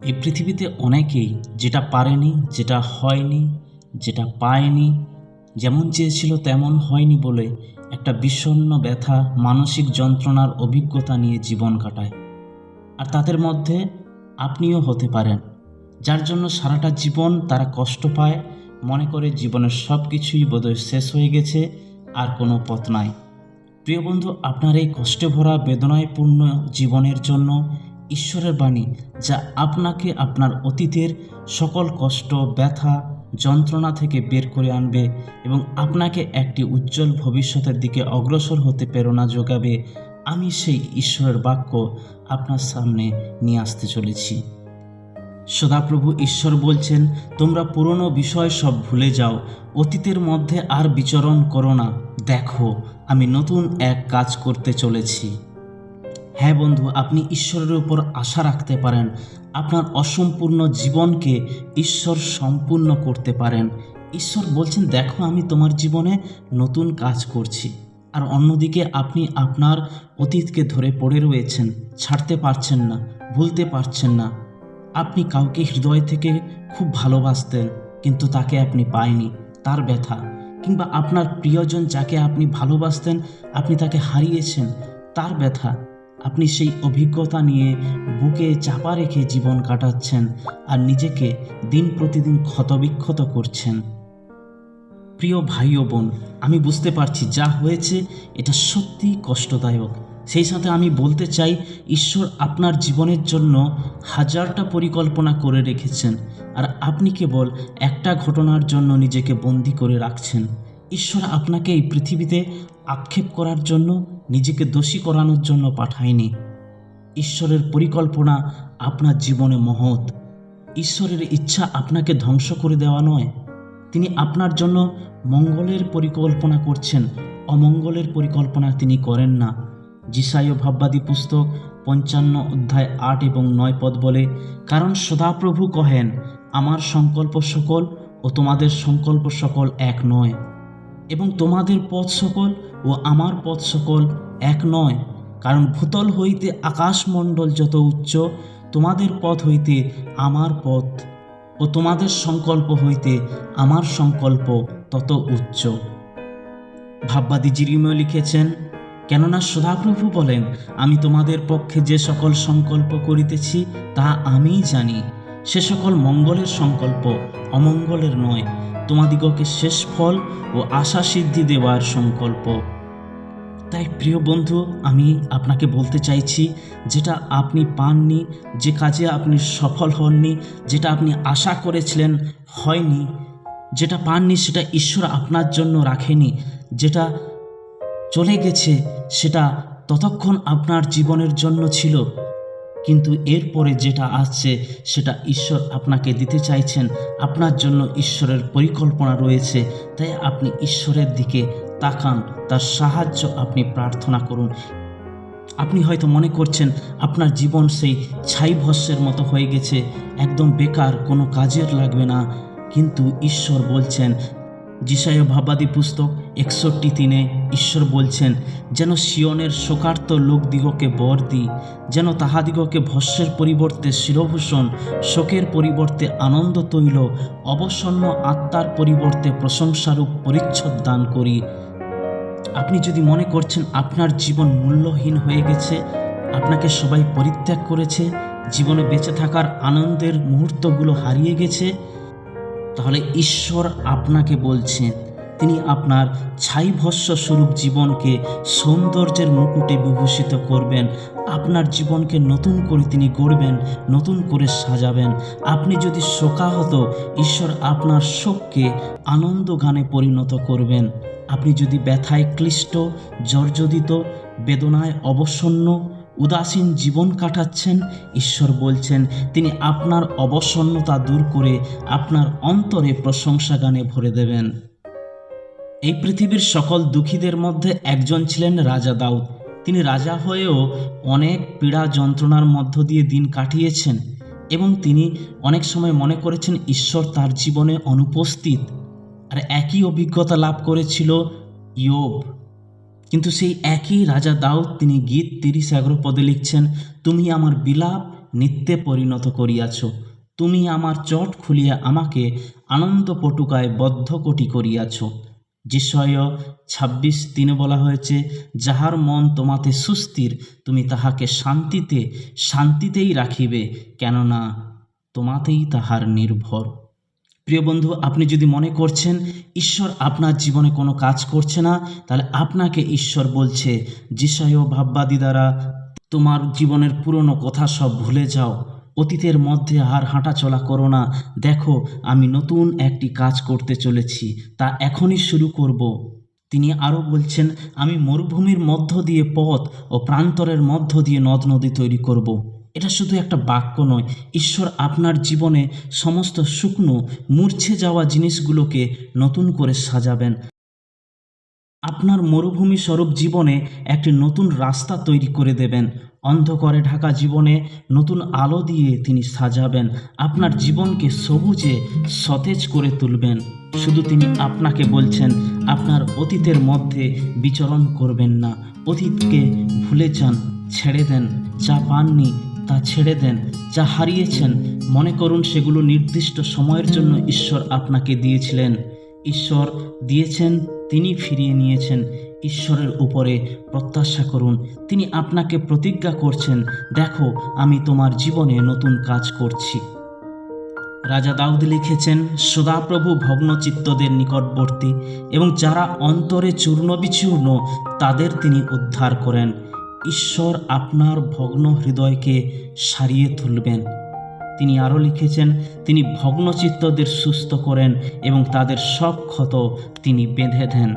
এই পৃথিবীতে অনেকেই যেটা পারেনি, যেটা হয়নি, যেটা পায়নি, যেমন চেয়েছিল তেমন হয়নি বলে একটা বিষণ্ণ ব্যথা মানসিক যন্ত্রণার অভিজ্ঞতা নিয়ে জীবন কাটায়। আর তাদের মধ্যে আপনিও হতে পারেন, যার জন্য সারাটা জীবন তারা কষ্ট পায়, মনে করে জীবনের সব কিছুই বোধহয় শেষ হয়ে গেছে, আর কোনো পথ নাই। প্রিয় বন্ধু, আপনার এই কষ্টে ভরা বেদনায়পূর্ণ জীবনের জন্য ঈশ্বরের বাণী, যা আপনাকে আপনার অতীতের সকল কষ্ট, ব্যথা, যন্ত্রণা থেকে বের করে আনবে এবং আপনাকে একটি উজ্জ্বল ভবিষ্যতের দিকে অগ্রসর হতে প্রেরণা যোগাবে। আমি সেই ঈশ্বরের বাক্য আপনার সামনে নিয়ে আসতে চলেছি। সদাপ্রভু ঈশ্বর বলছেন, তোমরা পুরনো বিষয় সব ভুলে যাও। অতীতের মধ্যে আর বিচরণ করো না। দেখো, আমি নতুন এক কাজ করতে চলেছি। হ্যাঁ বন্ধু, আপনি ঈশ্বরের উপর আশা রাখতে পারেন। আপনার অসম্পূর্ণ জীবনকে ঈশ্বর সম্পূর্ণ করতে পারেন। ঈশ্বর বলছেন, দেখো, আমি তোমার জীবনে নতুন কাজ করছি। আর অন্যদিকে আপনি আপনার অতীতকে ধরে পড়ে রয়েছেন। ছাড়তে পারছেন না, ভুলতে পারছেন না। আপনি কাউকে হৃদয় থেকে খুব ভালোবাসতেন, কিন্তু তাকে আপনি পায়নি, তার ব্যথা। কিংবা আপনার প্রিয়জন যাকে আপনি ভালোবাসতেন, আপনি তাকে হারিয়েছেন, তার ব্যথা। আপনি সেই অভিজ্ঞতা নিয়ে বুকে চাপা রেখে জীবন কাটাচ্ছেন আর নিজেকে দিন প্রতিদিন ক্ষতবিক্ষত করছেন। প্রিয় ভাই ও বোন, আমি বুঝতে পারছি যা হয়েছে এটা সত্যি কষ্টদায়ক। সেই সাথে আমি বলতে চাই, ঈশ্বর আপনার জীবনের জন্য হাজারটা পরিকল্পনা করে রেখেছেন আর আপনি কেবল একটা ঘটনার জন্য নিজেকে বন্দি করে রাখছেন। ঈশ্বর আপনাকে এই পৃথিবীতে আক্ষেপ করার জন্য, নিজেকে দোষী করানোর জন্য পাঠায়নি। ঈশ্বরের পরিকল্পনা আপনার জীবনে মহৎ। ঈশ্বরের ইচ্ছা আপনাকে ধ্বংস করে দেওয়া নয়। তিনি আপনার জন্য মঙ্গলের পরিকল্পনা করছেন, অমঙ্গলের পরিকল্পনা তিনি করেন না। জিসাই ও ভাববাদী পুস্তক পঞ্চান্ন অধ্যায় আট এবং নয় পদ বলে, কারণ সদাপ্রভু কহেন, আমার সংকল্প সকল ও তোমাদের সংকল্প সকল এক নয়। এবং তোমাদের পথ সকল ও আমার পথ সকল এক নয়। কারণ ভূতল হইতে আকাশমণ্ডল যত উচ্চ, তোমাদের পথ হইতে আমার পথ ও তোমাদের সংকল্প হইতে আমার সংকল্প তত উচ্চ। ভাববাদী জিরিময় লিখেছেন, কেননা সদাপ্রভু বলেন, আমি তোমাদের পক্ষে যে সকল সংকল্প করিতেছি, তা আমিই জানি। সে সকল মঙ্গলের সংকল্প অমঙ্গলের নয়। তোমাদিগকে শেষ ফল ও আশা সিদ্ধি দেওয়ার সংকল্প। তাই প্রিয় বন্ধু, আমি আপনাকে বলতে চাইছি যেটা আপনি পাননি, যে কাজে আপনি সফল হননি, যেটা আপনি আশা করেছিলেন হয়নি, যেটা পাননি সেটা ঈশ্বর আপনার জন্য রাখেনি, যেটা চলে গেছে সেটা ততক্ষণ আপনার জীবনের জন্য ছিল, কিন্তু এরপরে যেটা আসছে সেটা ঈশ্বর আপনাকে দিতে চাইছেন, আপনার জন্য ঈশ্বরের পরিকল্পনা রয়েছে, তাই আপনি ঈশ্বরের দিকে তাকান, তার সাহায্য আপনি প্রার্থনা করুন। আপনি হয়তো মনে করছেন, আপনার জীবন সেই ছাই ভস্যের মতো হয়ে গেছে, একদম বেকার, কোনো কাজের লাগবে না। কিন্তু ঈশ্বর বলছেন যিশায় ভাবাদী পুস্তক একষট্টি তিনে ঈশ্বর বলছেন, যেন সিয়নের শোকার্ত লোকদিগকে বর দিই, যেন তাহাদিগকে ভস্যের পরিবর্তে শিরভূষণ, শোকের পরিবর্তে আনন্দ তৈল অবসন্ন আত্মার পরিবর্তে প্রশংসারূপ পরিচ্ছদ দান করি। আপনি যদি মনে করছেন আপনার জীবন মূল্যহীন হয়ে গেছে, আপনাকে সবাই পরিত্যাগ করেছে, জীবনে বেঁচে থাকার আনন্দের মুহূর্তগুলো হারিয়ে গেছে, তাহলে ঈশ্বর আপনাকে বলছেন তিনি আপনার ছাই ভস্য স্বরূপ জীবনকে সৌন্দর্যের মুকুটে বিভূষিত করবেন। আপনার জীবনকে নতুন করে তিনি গড়বেন, নতুন করে সাজাবেন। আপনি যদি শোকাহত, ঈশ্বর আপনার শোককে আনন্দ গানে পরিণত করবেন। আপনি যদি ব্যথায় ক্লিষ্ট, জর্জরিত, বেদনায় অবসন্ন, উদাসীন জীবন কাটাচ্ছেন, ঈশ্বর বলছেন, তিনি আপনার অবসন্নতা দূর করে আপনার অন্তরে প্রশংসা গানে ভরে দেবেন। এই পৃথিবীর সকল দুঃখীদের মধ্যে একজন ছিলেন রাজা দাউদ। তিনি রাজা হয়েও অনেক পীড়া যন্ত্রণার মধ্য দিয়ে দিন কাটিয়েছেন এবং তিনি অনেক সময় মনে করেছেন ঈশ্বর তার জীবনে অনুপস্থিত আর একই অভিজ্ঞতা লাভ করেছিল ইয়োব। কিন্তু সেই একই রাজা দাউদ তিনি গীত তিরিশ এগারো পদে লিখছেন, তুমি আমার বিলাপ নিত্যে পরিণত করিয়াছ, তুমি আমার চট খুলিয়া আমাকে আনন্দ পটুকায় বদ্ধকটি করিয়াছ যিশয় ছাব্বিশ তিনে বলা হয়েছে, যাহার মন তোমাতে সুস্থির, তুমি তাহাকে শান্তিতে, শান্তিতেই রাখিবে, কেননা তোমাতেই তাহার নির্ভর। প্রিয় বন্ধু, আপনি যদি মনে করছেন, ঈশ্বর আপনার জীবনে কোনো কাজ করছে না, তাহলে আপনাকে ঈশ্বর বলছে যিশয় ভাববাদী দ্বারা তোমার জীবনের পুরনো কথা সব ভুলে যাও। অতীতের মধ্যে আর হাঁটাচলা করো না। দেখো, আমি নতুন একটি কাজ করতে চলেছি, তা এখনই শুরু করব। তিনি আরও বলছেন, আমি মরুভূমির মধ্য দিয়ে পথ ও প্রান্তরের মধ্য দিয়ে নদ নদী তৈরি করব। এটা শুধু একটা বাক্য নয়, ঈশ্বর আপনার জীবনে সমস্ত শুকনো, মূর্ছে যাওয়া জিনিসগুলোকে নতুন করে সাজাবেন। আপনার মরুভূমি স্বরূপ জীবনে একটি নতুন রাস্তা তৈরি করে দেবেন। অন্ধকারে ঢাকা জীবনে নতুন আলো দিয়ে তিনি সাজাবেন। আপনার জীবনকে সবুজে সতেজ করে তুলবেন। শুধু তিনি আপনাকে বলছেন, আপনার অতীতের মধ্যে বিচরণ করবেন না। অতীতকে ভুলে যান, ছেড়ে দেন। যা পাননি, তা ছেড়ে দেন। যা হারিয়েছেন, মনে করুন সেগুলো নির্দিষ্ট সময়ের জন্য ঈশ্বর আপনাকে দিয়েছিলেন। ঈশ্বর দিয়েছেন, তিনি ফিরিয়ে নিয়েছেন। ঈশ্বরের উপরে প্রত্যাশা করুন। তিনি আপনাকে প্রতিজ্ঞা করছেন, দেখো, আমি তোমার জীবনে নতুন কাজ করছি। রাজা দাউদ লিখেছেন, সদাপ্রভু ভগ্নচিত্তদের নিকটবর্তী এবং যারা অন্তরে চূর্ণ বিচূর্ণ তাদের তিনি উদ্ধার করেন। ঈশ্বর আপনার ভগ্ন হৃদয়কে সারিয়ে তুলবেন। তিনি আরও লিখেছেন, তিনি ভগ্নচিত্তদের সুস্থ করেন এবং তাদের সব ক্ষত তিনি বেঁধে দেন।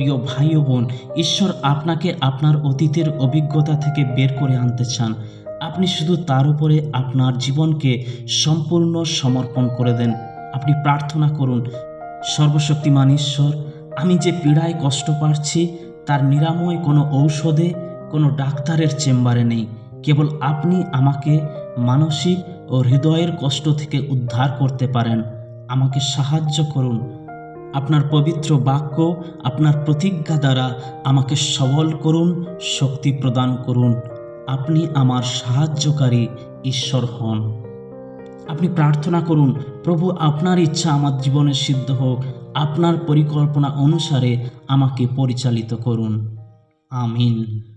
প্রিয় ভাই ও বোন, ঈশ্বর আপনাকে আপনার অতীতের অভিজ্ঞতা থেকে বের করে আনতে চান। আপনি শুধু তার উপরে আপনার জীবনকে সম্পূর্ণ সমর্পণ করে দেন। আপনি প্রার্থনা করুন, সর্বশক্তিমান ঈশ্বর, আমি যে পীড়ায় কষ্ট পাচ্ছি, তার নিরাময় কোনো ঔষধে, কোনো ডাক্তারের চেম্বারে নেই। কেবল আপনি আমাকে মানসিক ও হৃদয়ের কষ্ট থেকে উদ্ধার করতে পারেন। আমাকে সাহায্য করুন আপনার পবিত্র বাক্য, আপনার প্রতিজ্ঞা দ্বারা আমাকে সবল করুন, শক্তি প্রদান করুন। আপনি আমার সাহায্যকারী ঈশ্বর হন। আপনি প্রার্থনা করুন, প্রভু, আপনার ইচ্ছা আমার জীবনে সিদ্ধ হোক। আপনার পরিকল্পনা অনুসারে আমাকে পরিচালিত করুন। আমিন।